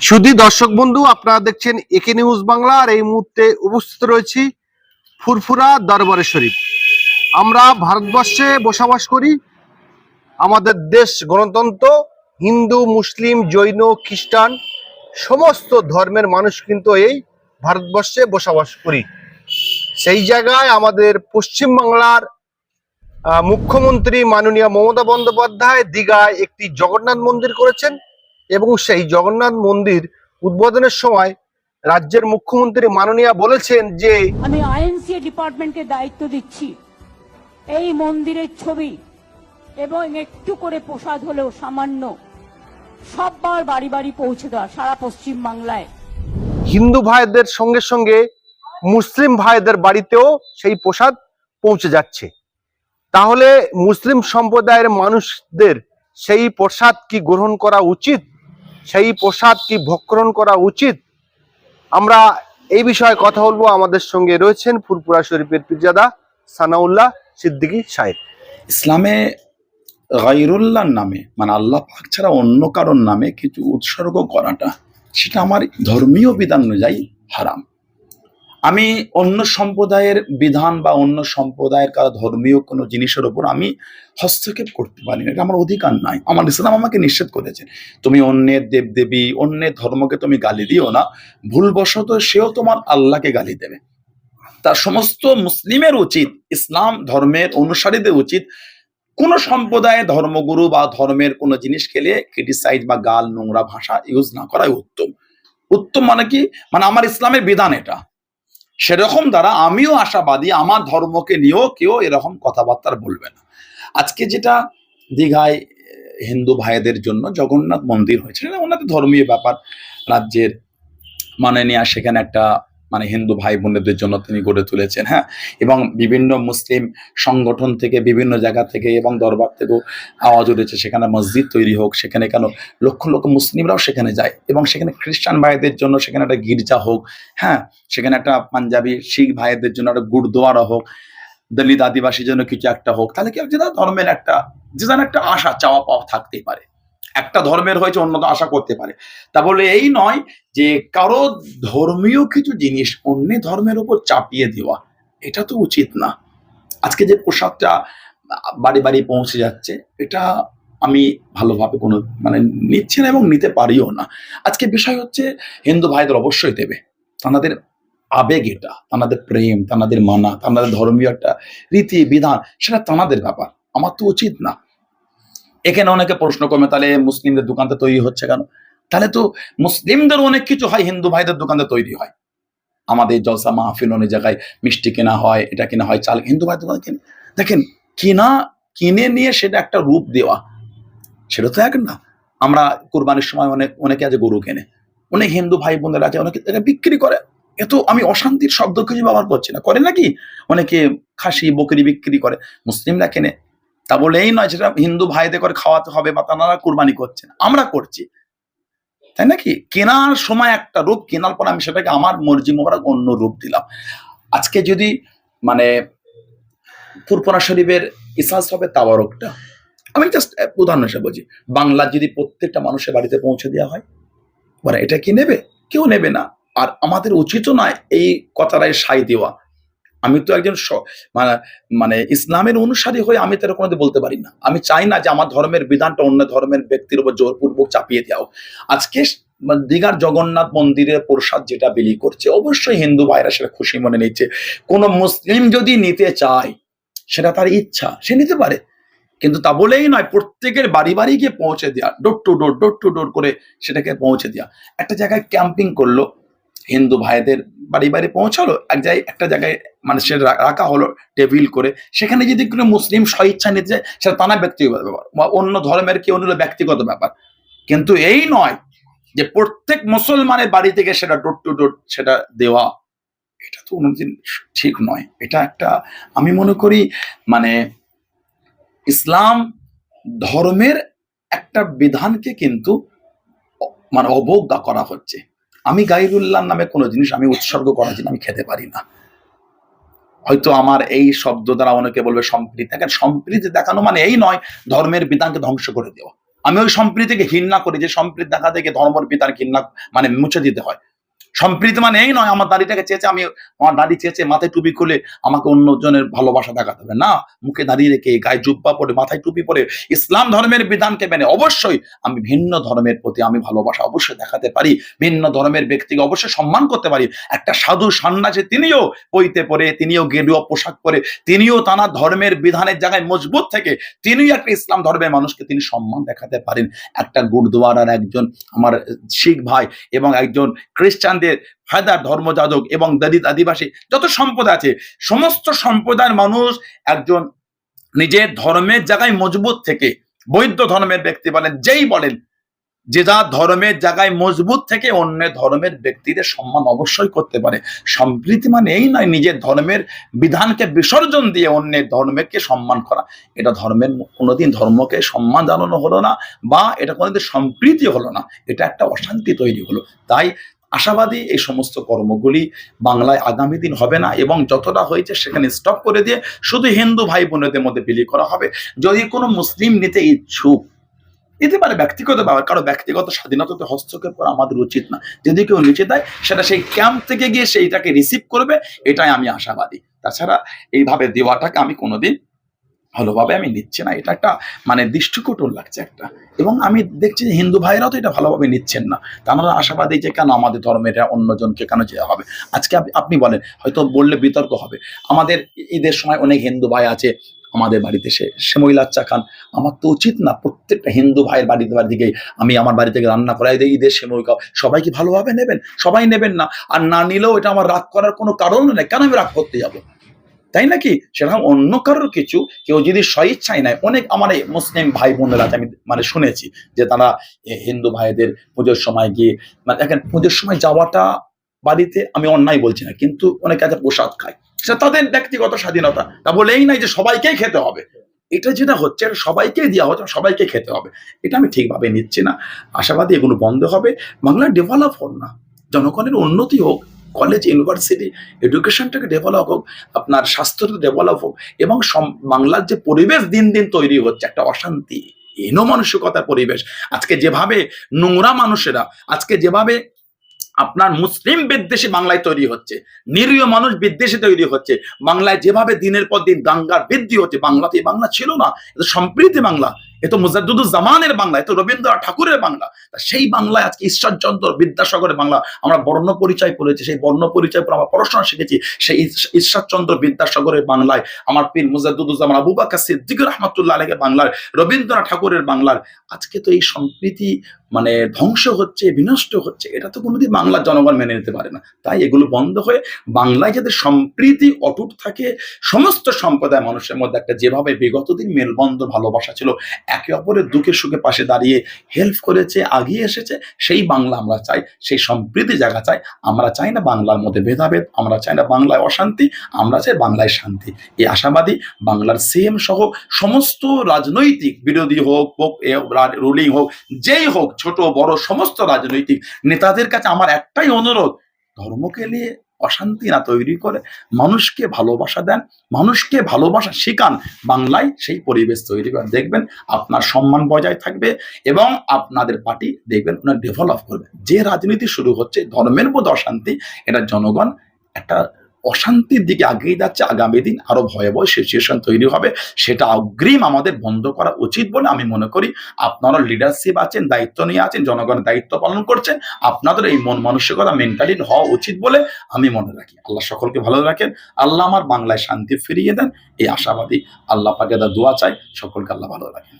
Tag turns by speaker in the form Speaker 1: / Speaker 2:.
Speaker 1: সুধী দর্শক বন্ধু, আপনারা দেখছেন একে নিউজ বাংলা, আর এই মুহূর্তে উপস্থিত রয়েছি ফুরফুরা দরবারে শরীফ। আমরা ভারতবর্ষে বসবাস করি, আমাদের দেশ গণতন্ত্র, হিন্দু, মুসলিম, জৈন, খ্রিস্টান, সমস্ত ধর্মের মানুষ কিন্তু এই ভারতবর্ষে বসবাস করি। সেই জায়গায় আমাদের পশ্চিমবাংলার মুখ্যমন্ত্রী মাননীয় মমতা বন্দ্যোপাধ্যায় দীঘায় একটি জগন্নাথ মন্দির করেছেন। এবং সেই জগন্নাথ মন্দির উদ্বোধনের সময় রাজ্যের মুখ্যমন্ত্রী মাননীয়া বলেছেন যে
Speaker 2: আমি আইএনসি ডিপার্টমেন্টকে দায়িত্ব দিচ্ছি। এই মন্দিরের ছবি এবং একটু করে প্রসাদ হলেও সামান্য। সববার বাড়ি বাড়ি পৌঁছে দেওয়া সারা পশ্চিম বাংলায়।
Speaker 1: হিন্দু ভাইদের সঙ্গে সঙ্গে মুসলিম ভাইদের বাড়িতেও সেই প্রসাদ পৌঁছে যাচ্ছে। তাহলে মুসলিম সম্প্রদায়ের মানুষদের সেই প্রসাদ কি গ্রহণ করা উচিত? সেই প্রসাদ কি ভক্ষণ করা উচিত? আমরা এই বিষয়ে কথা বলব। আমাদের সঙ্গে রয়েছেন ফুরপুরা শরীফের পিজাদা সানাউল্লাহ সিদ্দিকী সাহেব।
Speaker 3: ইসলামে গাইরুল্লাহর নামে মানে আল্লাহ পাক ছাড়া অন্য কারোর নামে কিছু উৎসর্গ করাটা, সেটা আমার ধর্মীয় বিধান অনুযায়ী হারাম। আমি অন্য সম্প্রদায়ের বিধান বা অন্য সম্প্রদায়ের কারও ধর্মীয় কোনো জিনিসের ওপর আমি হস্তক্ষেপ করতে পারি না, এটা আমার অধিকার নাই। আমার ইসলাম আমাকে নিষেধ করেছে। তুমি অন্যের দেবদেবী, অন্যের ধর্মকে তুমি গালি দিও না, ভুলবশত সেও তোমার আল্লাহকে গালি দেবে। তার সমস্ত মুসলিমের উচিত, ইসলাম ধর্মের অনুসারীদের উচিত, কোন সম্প্রদায়ের ধর্মগুরু বা ধর্মের কোনো জিনিস খেলে ক্রিটিসাইজ বা গাল, নোংরা ভাষা ইউজ না করাই উত্তম। উত্তম মানে কি? মানে আমার ইসলামের বিধান এটা। সেরকম দ্বারা আমিও আশাবাদী, আমার ধর্মকে নিয়েও কেউ এরকম কথাবার্তা বলবে না। আজকে যেটা দীঘায়, হিন্দু ভাইদের জন্য জগন্নাথ মন্দির হয়েছে ওনাদের ধর্মীয় ব্যাপার। রাজ্যের মানে নিয়ে সেখানে একটা মানে হিন্দু ভাই বোনেদের জন্য তিনি গড়ে তুলেছেন হ্যাঁ? এবং বিভিন্ন মুসলিম সংগঠন থেকে, বিভিন্ন জায়গা থেকে এবং দরবার থেকেও আওয়াজ উঠেছে, সেখানে মসজিদ তৈরি হোক, সেখানে কেন লক্ষ লক্ষ মুসলিমরাও সেখানে যায় এবং সেখানে খ্রিস্টান ভাইদের জন্য সেখানে একটা গির্জা হোক হ্যাঁ? সেখানে একটা পাঞ্জাবি শিখ ভাইদের জন্য একটা গুরুদুয়ারা হোক, দলিত আদিবাসীর জন্য কিছু একটা হোক, তাহলে কি যে ধর্মের একটা, যে যেন একটা আশা চাওয়া পাওয়া থাকতেই পারে। একটা ধর্মের হয়েছে, অন্য আশা করতে পারে। তা বলে এই নয় যে কারও ধর্মীয় কিছু জিনিস অন্য ধর্মের উপর চাপিয়ে দেওয়া, এটা তো উচিত না। আজকে যে পোশাকটা বাড়ি বাড়ি পৌঁছে যাচ্ছে, এটা আমি ভালোভাবে কোনো মানে নিচ্ছি না এবং নিতে পারিও না। আজকে বিষয় হচ্ছে, হিন্দু ভাইদের অবশ্যই দেবে। তাদের আবেগ এটা, তাদের প্রেম, তাদের মানা, তাদের ধর্মীয় একটা রীতি, বিধান, সেটা তাদের ব্যাপার। আমার তো উচিত না। এখানে অনেকে প্রশ্ন করবে, তাহলে মুসলিমদের দোকানটা তৈরি হচ্ছে কেন? তাহলে তো মুসলিমদের অনেক কিছু হয়, হিন্দু ভাইদের দোকানে তৈরি হয়। আমাদের জলসা মাহফিল অনেক জায়গায় মিষ্টি কেনা হয়, এটা কেনা হয়, চাল হিন্দু ভাইদের দোকানে কিনে। দেখেন, কেনা, কিনে নিয়ে সেটা একটা রূপ দেওয়া, সেটা তো এক না। আমরা কোরবানির সময় অনেক, অনেকে আছে গরু কেনে। অনেক হিন্দু ভাই বোনদের আছে, অনেকে বিক্রি করে। এত আমি অশান্তির শব্দ কিছু ব্যবহার করছি না। করে নাকি? অনেকে খাসি, বকরি বিক্রি করে। মুসলিমরা কেনে। তা বলে এই নয় যেটা হিন্দু ভাইদের করে খাওয়াতে হবে বা তারা কোরবানি করছেন আমরা করছি। তাই নাকি? কেনার সময় একটা রূপ, কেনার পর আমি সেটাকে আমার মর্জি মোবারক অন্য রূপ দিলাম। আজকে যদি মানে ফুরপনা শরীফের ইসাস হবে তাবারকটা, আমি জাস্ট উদাহরণ হিসেবে বলছি বাংলা যদি প্রত্যেকটা মানুষের বাড়িতে পৌঁছে দেওয়া হয় বলে এটা কি নেবে? কেউ নেবে না। আর আমাদের উচিতও নয় এই কথাটাই সাই দেওয়া। আমি তো একজন মানে মানে ইসলামের অনুসারী হয়ে আমি তো এরকম কোনোদিন বলতে পারি না। আমি চাই না যে আমার ধর্মের বিধানটা অন্য ধর্মের ব্যক্তির উপর জোরপূর্বক চাপিয়ে দেওয়া আজকে মানে দীঘার জগন্নাথ মন্দিরের প্রসাদ যেটা বিলি করছে, অবশ্যই হিন্দু ভাইরা সেটা খুশি মনে নিচ্ছে। কোনো মুসলিম যদি নিতে চায়, সেটা তার ইচ্ছা, সে নিতে পারে। কিন্তু তা বলেই নয়, প্রত্যেকের বাড়ি বাড়ি গিয়ে পৌঁছে দেওয়া door to door door to door করে সেটাকে পৌঁছে দেওয়া একটা জায়গায় ক্যাম্পিং করল হিন্দু ভাইদের বাড়ি বাড়ি পৌঁছালো, এক জায়গায় একটা জায়গায় মানে সে রাখা হলো টেবিল করে। সেখানে যদি কোনো মুসলিম স্বইচ্ছা নিতে যায় সেটা তানা ব্যক্তিগত ব্যাপার বা অন্য ধর্মের কেউ নিল, ব্যক্তিগত ব্যাপার। কিন্তু এই নয় যে প্রত্যেক মুসলমানের বাড়ি থেকে সেটা ডোর টু ডোর সেটা দেওয়া, এটা তো কোনোদিন ঠিক নয়। এটা একটা, আমি মনে করি মানে ইসলাম ধর্মের একটা বিধানকে কিন্তু মানে অবজ্ঞা করা হচ্ছে। আমি গাইরুল্লাহ নামে কোনো জিনিস আমি উৎসর্গ করার জন্য আমি খেতে পারি না। হয়তো আমার এই শব্দ দ্বারা অনেকে বলবে সম্প্রীতি। দেখেন, সম্প্রীতি দেখানো মানে এই নয়, ধর্মের বিধানকে ধ্বংস করে দেওয়া। আমি ওই সম্প্রীতিকে ঘৃণা করি যে সম্প্রীতি দেখা থেকে ধর্মর পিতার ঘৃণা মানে মুছে দিতে হয়। সম্প্রীতি মানে এই নয়, আমার দাড়িটাকে চেয়েছে, আমি আমার দাড়ি চেয়েছে, মাথায় টুপি খুলে আমাকে অন্যজনের ভালোবাসা দেখাতে হবে। না, মুখে দাঁড়িয়ে রেখে, গায়ে জুব্বা পরে, মাথায় টুপি পরে ইসলাম ধর্মের বিধানকে মেনে অবশ্যই আমি ভিন্ন ধর্মের প্রতি আমি ভালোবাসা অবশ্যই দেখাতে পারি, ভিন্ন ধর্মের ব্যক্তিকে অবশ্যই সম্মান করতে পারি। একটা সাধু সন্ন্যাসী তিনিও পইতে পরে, তিনিও গেরুয়া পোশাক পরে, তিনিও তার ধর্মের বিধানের জায়গায় মজবুত থেকে তিনিও একটা ইসলাম ধর্মের মানুষকে তিনি সম্মান দেখাতে পারেন। একটা গুরুদুয়ারার একজন আমার শিখ ভাই এবং একজন খ্রিস্টানদের ফায়দার ধর্মযাজক এবং দলিত আদিবাসী যত সম্প্রদায় আছে, সমস্ত সম্প্রদায়ের মানুষ একজন নিজের ধর্মের জায়গায় মজবুত থেকে বৈধ ধর্মের ব্যক্তি বলেন, যেই বলেন, যে যা ধর্মের জায়গায় মজবুত থেকে অন্য ধর্মের ব্যক্তিদের সম্মান অবশ্যই করতে পারে। সম্প্রীতি মানে এই নয়, নিজের ধর্মের বিধানকে বিসর্জন দিয়ে অন্যের ধর্মকে সম্মান করা। এটা ধর্মের কোনোদিন ধর্মকে সম্মান জানানো হলো না বা এটা কোনোদিন সম্প্রীতি হলো না। এটা একটা অশান্তি তৈরি হলো। তাই আশাবাদী এই সমস্ত কর্মগুলি বাংলায় আগামী দিন হবে না এবং যতটা হয়েছে সেখানে স্টপ করে দিয়ে শুধু হিন্দু ভাই বোনেদের মধ্যে বিলি করা হবে। যদি কোনো মুসলিম নিতে ইচ্ছুক, এতে পারে ব্যক্তিগত ব্যাপার, কারও ব্যক্তিগত স্বাধীনতাতে হস্তক্ষেপ করা আমাদের উচিত না। যদি কেউ নিচে দেয় সেটা সেই ক্যাম্প থেকে গিয়ে সেইটাকে রিসিভ করবে, এটাই আমি আশাবাদী। তাছাড়া এইভাবে দেওয়াটাকে আমি কোনোদিন ভালোভাবে আমি নিচ্ছি না, এটা একটা মানে দৃষ্টিকটন লাগছে একটা। এবং আমি দেখছি যে হিন্দু ভাইরাও তো এটা ভালোভাবে নিচ্ছেন না। তারা আশাবাদী যে কেন আমাদের ধর্মের অন্যজনকে কেন যেতে হবে? আজকে আপনি বলেন, হয়তো বললে বিতর্ক হবে। আমাদের ঈদের সময় অনেক হিন্দু ভাই আছে, আমাদের বাড়িতে সে সে মহিলার চা খান। আমার তো উচিত না প্রত্যেকটা হিন্দু ভাইয়ের বাড়িতে বাড়ি থেকে আমি আমার বাড়ি থেকে রান্না করাই দিই, ঈদের সেমই খাও সবাই কি ভালোভাবে নেবেন? সবাই নেবেন না। আর না নিলেও এটা আমার রাগ করার কোনো কারণ নেই। কেন আমি রাগ করতে যাব? তাই নাকি? সেরকম অন্য কারোর কিছু কেউ যদি স্বইচ্ছায় নেয়, অনেক আমার এই মুসলিম ভাই বোনেরা আমি মানে শুনেছি যে তারা হিন্দু ভাইদের পুজোর সময় গিয়ে মানে দেখেন পুজোর সময় যাওয়াটা বাড়িতে আমি অন্যায় বলছি না, কিন্তু অনেকে আছে প্রসাদ খায়। সেটা তাদের ব্যক্তিগত স্বাধীনতা, তা বলে এই নাই যে সবাইকেই খেতে হবে। এটা যেটা হচ্ছে, এটা সবাইকেই দেওয়া হচ্ছে, সবাইকে খেতে হবে। এটা আমি ঠিকভাবে নিচ্ছি না। আশাবাদী এগুলো বন্ধ হবে। বাংলা ডেভেলপ হোক না। জনগণের উন্নতি হোক কলেজ, ইউনিভার্সিটি, এডুকেশনটাকে ডেভেলপ হোক, আপনার স্বাস্থ্যটা ডেভেলপ হোক, এবং বাংলার যে পরিবেশ দিন দিন তৈরি হচ্ছে, একটা অশান্তি হীন মানসিকতার পরিবেশ। আজকে যেভাবে নোংরা মানুষেরা, আজকে যেভাবে আপনার মুসলিম বিদ্বেষী বাংলায় তৈরি হচ্ছে, নিরীহ মানুষ বিদ্বেষী তৈরি হচ্ছে, বাংলায় যেভাবে দিনের পর দিন দাঙ্গার বৃদ্ধি হচ্ছে, বাংলাতে বাংলা ছিল না সম্প্রীতি বাংলা। এ তো মুজাদ্দুদুল জামানের বাংলা, এ তো রবীন্দ্রনাথ ঠাকুরের বাংলা। সেই বাংলায় আজকে ঈশ্বরচন্দ্র বিদ্যাসাগরের বাংলা আমরা বর্ণ পরিচয় পড়েছি, সেই বর্ণ পরিচয় পর আমরা পড়াশোনা শিখেছি, সেই ঈশ্বরচন্দ্র বিদ্যাসাগরের বাংলায়, আমার পীর মুজাদ্দুদুল জামান আবু বাক্কা সিদ্দিক রহমতুল্লাহ আলহের বাংলার, রবীন্দ্রনাথ ঠাকুরের বাংলার, আজকে তো এই সম্প্রীতি মানে ধ্বংস হচ্ছে, বিনষ্ট হচ্ছে, এটা তো কোনোদিন বাংলার জনগণ মেনে নিতে পারে না। তাই এগুলো বন্ধ হয়ে বাংলায় যাতে সম্প্রীতি অটুট থাকে, সমস্ত সম্প্রদায় মানুষের মধ্যে একটা যেভাবে বিগত দিন মেলবন্ধ ভালোবাসা ছিল একে অপরের দুঃখে সুখে পাশে দাঁড়িয়ে হেল্প করেছে, আগিয়ে এসেছে, সেই বাংলা আমরা চাই, সেই সম্প্রীতি জায়গা চাই আমরা চাই না বাংলার মধ্যে ভেদাভেদ, আমরা চাই না বাংলায় অশান্তি, আমরা চাই বাংলায় শান্তি। এই আশাবাদী বাংলার সিএম সহ সমস্ত রাজনৈতিক বিরোধী হোক হোক রুলিং হোক, যেই হোক, ছোট, বড়, সমস্ত রাজনৈতিক নেতাদের কাছে আমার একটাই অনুরোধ, ধর্মকে নিয়ে অশান্তি না তৈরি করে মানুষকে ভালোবাসা দেন, মানুষকে ভালোবাসা শেখান। বাংলায় সেই পরিবেশ তৈরি করে দেখবেন আপনার সম্মান বজায় থাকবে এবং আপনাদের পার্টি দেখবেন ওনার ডেভেলপ করবে। যে রাজনীতি শুরু হচ্ছে, ধর্মের মধ্যে অশান্তি, এটা জনগণ একটা অশান্তির দিকে আগিয়ে যাচ্ছে, আগামী দিন আরও ভয়াবহ সিচুয়েশন তৈরি হবে। সেটা অগ্রিম আমাদের বন্ধ করা উচিত বলে আমি মনে করি। আপনারা লিডারশিপ আছেন, দায়িত্ব নিয়ে আছেন জনগণের দায়িত্ব পালন করছেন, আপনাদের এই মন মানসিকতা মেন্টালিটি হওয়া উচিত বলে আমি মনে রাখি। আল্লাহ সকলকে ভালো রাখেন। আল্লাহ আমার বাংলায় শান্তি ফিরিয়ে দেন। এই আশাবাদী আল্লাহ পাকে দোয়া চাই। সকলকে আল্লাহ ভালো রাখেন।